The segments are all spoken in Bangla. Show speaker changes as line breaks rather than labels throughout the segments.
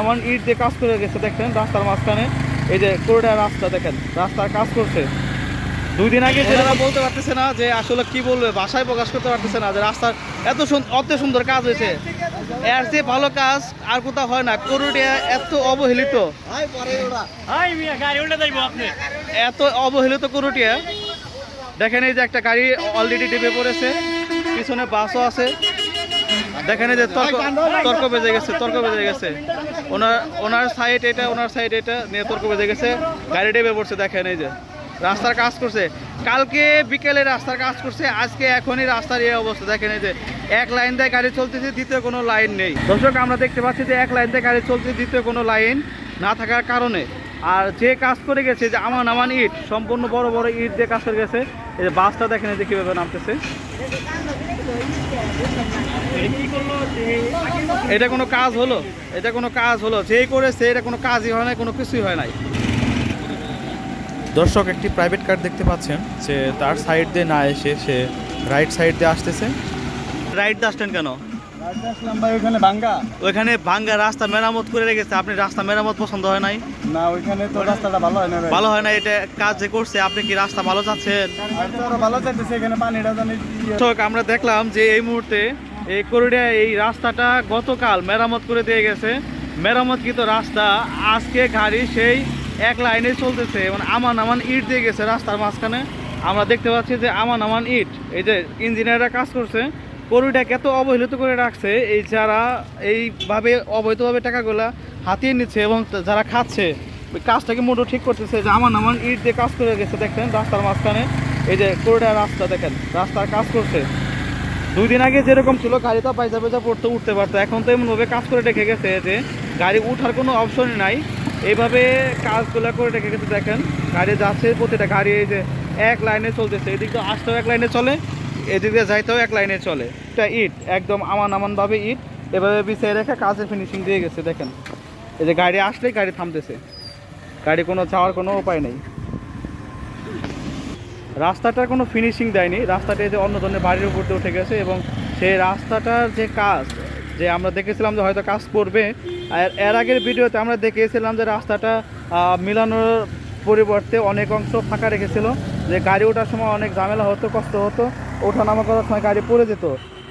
আমার ইট দিয়ে কাজ করে গেছে দেখেন রাস্তার মাঝখানে। এই যে কোরিডার রাস্তা দেখেন রাস্তার কাজ করছে। দুই দিন আগে যেটা বলতে পারতেছে না যে আসলে কি বলবে ভাষায় প্রকাশ করতে পারতেছে না যে রাস্তার এত সুন্দর অত সুন্দর কাজ হয়েছে। এর চেয়ে ভালো কাজ আর কোথাও হয় না। করুডিয়া এত অবহেলিত। এত অবহেলিত করুটিয়া দেখেন এই যে একটা গাড়ি অলরেডি টিপে পড়েছে পিছনে বাসও আছে। দেখেন যে তর্ক তর্ক বেজে গেছে, তর্ক বেজে গেছে। ওনার ওনার সাইড এটা, ওনার সাইড এটা নিয়ে তর্ক বেজে গেছে। গাড়ি টেপে পড়ছে, দেখেন এই যে। রাস্তার কাজ করছে। কালকে বিকেলে রাস্তার কাজ করছে, আজকে এখনই রাস্তার এই অবস্থা। দেখেন এই যে, এক লাইন দিয়ে গাড়ি চলতেছে, দ্বিতীয় কোনো লাইন নেই। দর্শক, আমরা দেখতে পাচ্ছি যে এক লাইন দিয়ে গাড়ি চলছে, দ্বিতীয় কোনো লাইন না থাকার কারণে। আর যে কাজ করে গেছে, যে আমান আমান ইট, সম্পূর্ণ বড় বড় ইট দিয়ে কাজ করে গেছে। এই যে বাসটা দেখেন এই যে কীভাবে নামতেছে। এটা কোনো কাজ হলো? এটা কোনো কাজ হলো? যেই করেছে এটা কোনো কাজই হয় না কোনো কিছুই হয় নাই। দর্শক একটি প্রাইভেট কার দেখতে পাচ্ছেন। যে তার সাইড দিয়ে না এসে সে রাইট সাইড দিয়ে আসতেছে। রাইট দিয়ে আসতেন কেন?
ওইখানে ভাঙ্গা?
রাস্তা মেরামত করে রেখেছে। আপনি রাস্তা মেরামত পছন্দ হয় নাই?
না ওইখানে তো রাস্তাটা ভালো হয় না
ভালো হয় না এটা কাজ যে করছে আপনি কি রাস্তা ভালো চাচ্ছেন?
ভালো চাইতেছে এখানে পানিটা জানি ইয়ে-
আমরা দেখলাম যে এই মুহূর্তে এই করিডোর এই রাস্তাটা গতকাল মেরামত করে দিয়ে গেছে। মেরামতকৃত রাস্তা আজকে গাড়ি সেই এক লাইনে চলতেছে। মানে আমান আমান ইট দিয়ে গেছে রাস্তার মাঝখানে। আমরা দেখতে পাচ্ছি যে আমান আমান ইট। এই যে ইঞ্জিনিয়াররা কাজ করছে। করিডোরকে এত অবহেলিত করে রাখছে, এই যারা এইভাবে অবৈধভাবে টাকাগুলা হাতিয়ে নিচ্ছে এবং যারা খাচ্ছে কাজটাকে মোটো ঠিক করতেছে যে আমার আমান ইট দিয়ে কাজ করে গেছে দেখেন রাস্তার মাঝখানে এই যে করিডোর রাস্তা, দেখেন, রাস্তার কাজ করছে। দুই দিন আগে যেরকম ছিল, গাড়ি তো পাইজা পাইজা পড়তে, উঠতে পারতো। এখন তো এমনভাবে কাজ করে রেখে গেছে যে গাড়ি উঠার কোনো অপশনই নাই। এইভাবে কাজগুলো করে রেখে গেছে, দেখেন, গাড়ি যাচ্ছে প্রতিটা গাড়ি, এই যে এক লাইনে চলতেছে। এদিক তো আসতেও এক লাইনে চলে, এদিক দিয়ে যাইতেও এক লাইনে চলে। এটা ইট, একদম আমান আমানভাবে ইট, এভাবে বিছিয়ে রেখে কাজের ফিনিশিং দিয়ে গেছে, দেখেন। এই যে গাড়ি আসলেই গাড়ি থামতেছে। গাড়ি কোনো যাওয়ার কোনো উপায় নেই। রাস্তাটার কোনো ফিনিশিং দেয়নি। রাস্তাটা যে অন্য ধরনের বাড়ির উপর দিয়ে উঠে গেছে এবং সেই রাস্তাটার যে কাজ, যে আমরা দেখেছিলাম যে হয়তো কাজ করবে, আর এর আগের ভিডিওতে আমরা দেখেছিলাম যে রাস্তাটা মিলানোর পরিবর্তে অনেক অংশ ফাঁকা রেখেছিল, যে গাড়ি ওঠার সময় অনেক ঝামেলা হতো, কষ্ট হতো ওঠানামা করার সময় গাড়ি পড়ে যেত।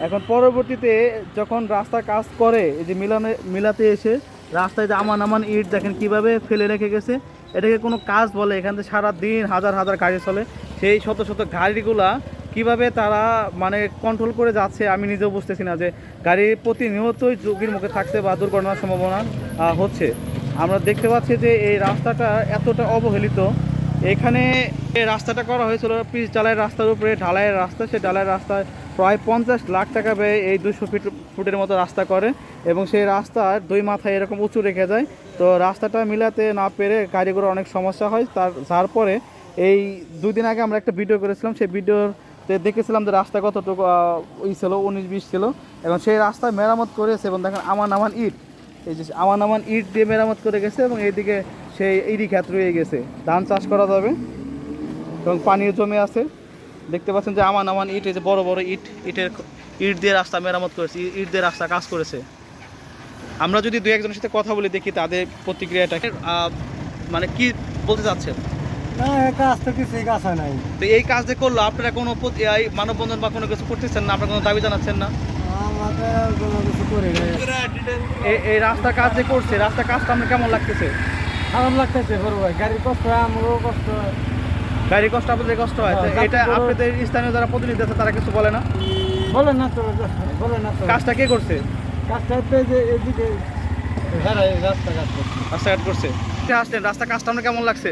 এখন পরবর্তীতে যখন রাস্তা কাজ করে, এই যে মিলানে, মিলাতে এসে রাস্তায় যে আমান আমান ইট দেখেন কীভাবে ফেলে রেখে গেছে, এটাকে কোনো কাজ বলে, এখান থেকে সারা দিন হাজার হাজার গাড়ি চলে। সেই শত শত গাড়িগুলা কীভাবে তারা মানে কন্ট্রোল করে যাচ্ছে, আমি নিজেও বুঝতেছি না যে গাড়ি প্রতিনিয়তই ঝুঁকির মুখে থাকছে বা দুর্ঘটনার সম্ভাবনা হচ্ছে। আমরা দেখতে পাচ্ছি যে এই রাস্তাটা এতটা অবহেলিত। এখানে এই রাস্তাটা করা হয়েছিল, পিচ ঢালাইয়ের রাস্তার উপরে, ঢালাইয়ের রাস্তা সে ঢালাইয়ের রাস্তায় প্রায় পঞ্চাশ লাখ টাকা ব্যয়ে এই দুশো ফিট ফুটের মতো রাস্তা করে এবং সেই রাস্তার দুই মাথায় এরকম উঁচু রেখে যায়। তো রাস্তাটা মিলাতে না পেরে গাড়িগুলো অনেক সমস্যা হয়। তার, যার পরে এই দুদিন আগে আমরা একটা ভিডিও করেছিলাম। সেই ভিডিওতে দেখেছিলাম যে রাস্তা কতটুকু ই ছিল, উনিশ বিশ ছিল। এবং সেই রাস্তা মেরামত করেছে এবং দেখেন আমান আমান ইট। এই যে আমান আমান ইট দিয়ে মেরামত করে গেছে এবং এইদিকে সেই ইরি খ্যাত রয়ে গেছে। ধান চাষ করা যাবে এবং পানিও জমে আছে। দেখতে পাচ্ছেন যে আমান আমান ইট এই যে বড় বড় ইট ইটের ইট দিয়ে রাস্তা মেরামত করেছে ইট দিয়ে রাস্তা কাজ করেছে। আমরা যদি দু একজনের সাথে কথা বলে দেখি তাদের প্রতিক্রিয়াটাকে মানে কি বলতে চাচ্ছেন?
না কাজ তো কিছুই কাজ হয় নাই।
তো এই কাজ যে করল আপনারা কোনো মানববন্ধন বা কোনো কিছু করতেছেন না? আপনারা কোনো দাবি জানাচ্ছেন না?
কিছু
এই রাস্তা কাজ যে করছে রাস্তা কাজটা আপনার কেমন লাগতেছে?
খারাপ লাগতেছে বড় ভাই। গাড়ির কষ্ট আমারও কষ্ট হয়
গাড়ির কষ্ট আপনাদের কষ্ট হয়?
হ্যাঁ,
এটা আপনাদের স্থানীয় যারা প্রতিনিধি আছে তারা কিছু বলে না?
বলে না তো বলে না তো।
কাজটা কে করছে?
কাজটা হচ্ছে যে এদিকে হ্যাঁ রাস্তা
রাস্তাঘাট করছে। আসলেন? রাস্তা কাজটা আপনার কেমন লাগছে?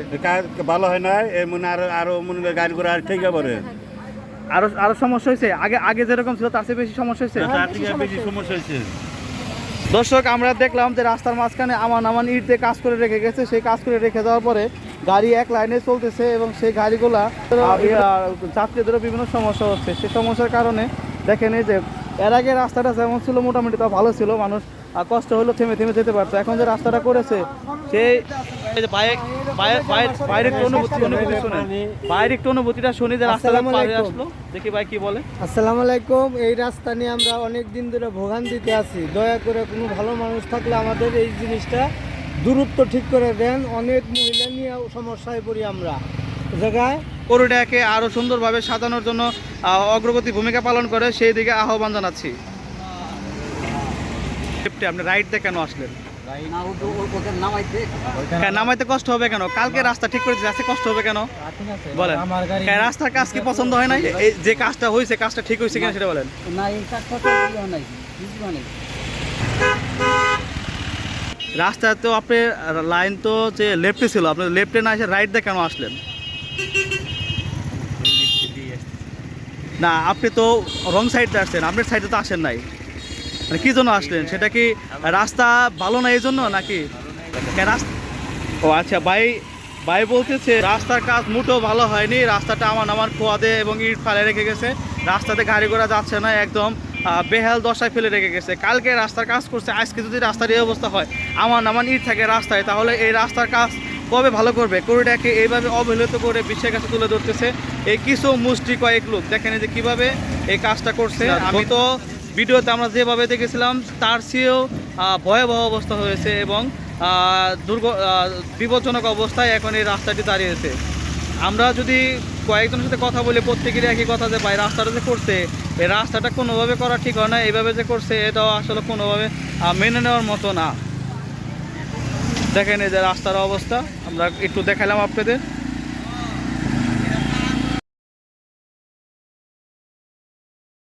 ভালো হয় না মনে আরও আরও মনে গাড়ি ঘোড়া আর ঠিক পারে
আরও আরও সমস্যা হয়েছে? আগে আগে যেরকম ছিল তার চেয়ে বেশি সমস্যা হয়েছে?
তার থেকে বেশি সমস্যা হয়েছে।
দর্শক আমরা দেখলাম যে রাস্তার মাঝখানে আমান আমান ইট দিয়ে কাজ করে রেখে গেছে। সেই কাজ করে রেখে যাওয়ার পরে গাড়ি এক লাইনে চলতেছে এবং সেই গাড়িগুলা যাত্রীদেরও বিভিন্ন সমস্যা হচ্ছে। সেই সমস্যার কারণে দেখেন এই যে এর আগে রাস্তাটা যেমন ছিল মোটামুটি তা ভালো ছিল মানুষ কষ্ট হলেও থেমে থেমে যেতে পারতো। এখন যে রাস্তাটা করেছে সেই বাইরে একটু অনুভূতি অনুভূতি শুনেন। বাইরে একটু অনুভূতিটা শুনি যে রাস্তাটা
আসসালামু
পারে আসলো। দেখি ভাই কি বলে।
আসসালামু আলাইকুম। এই রাস্তা নিয়ে আমরা অনেক দিন ধরে ভোগান্তিতে আছি। দয়া করে কোনো ভালো মানুষ থাকলে আমাদের এই জিনিসটা দূরত্ব ঠিক করে দেন অনেক মহিলা নিয়ে সমস্যায় পড়ি আমরা। জায়গায়
করুটাকে আরও সুন্দরভাবে সাজানোর জন্য অগ্রগতি ভূমিকা পালন করে সেই দিকে আহ্বান জানাচ্ছি। আপনি রাইট দিয়ে কেন আসলেন? নামাইতে কষ্ট হবে কেন? কালকে রাস্তা ঠিক করে কষ্ট হবে কেন? বলেন রাস্তার কাজ কি পছন্দ হয় নাই? এই যে কাজটা হয়েছে কাজটা ঠিক হয়েছে কিনা সেটা বলেন।
না এই কাজটা নাই।
রাস্তা তো আপনার লাইন তো যে লেফটে ছিল, আপনি লেফটে না এসে রাইট দিয়ে কেন আসলেন? না, আপনি তো রং সাইডে আসছেন, আপনার সাইডে তো আসেন নাই। মানে কি জন্য আসলেন? সেটা কি রাস্তা ভালো না এই জন্য নাকি? ও আচ্ছা ভাই ভাই বলতেছে, রাস্তার কাজ মোটেও ভালো হয়নি, রাস্তাটা আমার আমার খোয়াদে এবং ইট ফালে রেখে গেছে। রাস্তাতে গাড়ি ঘোড়া যাচ্ছে না একদম। বেহাল দশায় ফেলে রেখে গেছে। কালকে রাস্তার কাজ করছে আজকে যদি রাস্তার এই অবস্থা হয় আমার নামান ইট থাকে রাস্তায় তাহলে এই রাস্তার কাজ কবে ভালো করবে? কোরিটাকে এইভাবে অবহেলিত করে বিশ্বের কাছে তুলে ধরতেছে এই কিছু মুষ্টি কয়েক লোক। দেখেন যে কীভাবে এই কাজটা করছে। আমি তো ভিডিওতে আমরা যেভাবে দেখেছিলাম তার চেয়েও ভয়াবহ অবস্থা হয়েছে এবং দুর্গ বিপজ্জনক অবস্থায় এখন এই রাস্তাটি দাঁড়িয়েছে। আমরা যদি কয়েকজনের সাথে কথা বলি প্রত্যেকেরই একই কথা যে ভাই রাস্তাটা যে করছে এই রাস্তাটা কোনোভাবে করা ঠিক হয় না, এইভাবে যে করছে, এটাও আসলে কোনোভাবে মেনে নেওয়ার মতো না। দেখেন এই যে রাস্তার অবস্থা, আমরা একটু দেখালাম আপনাদের।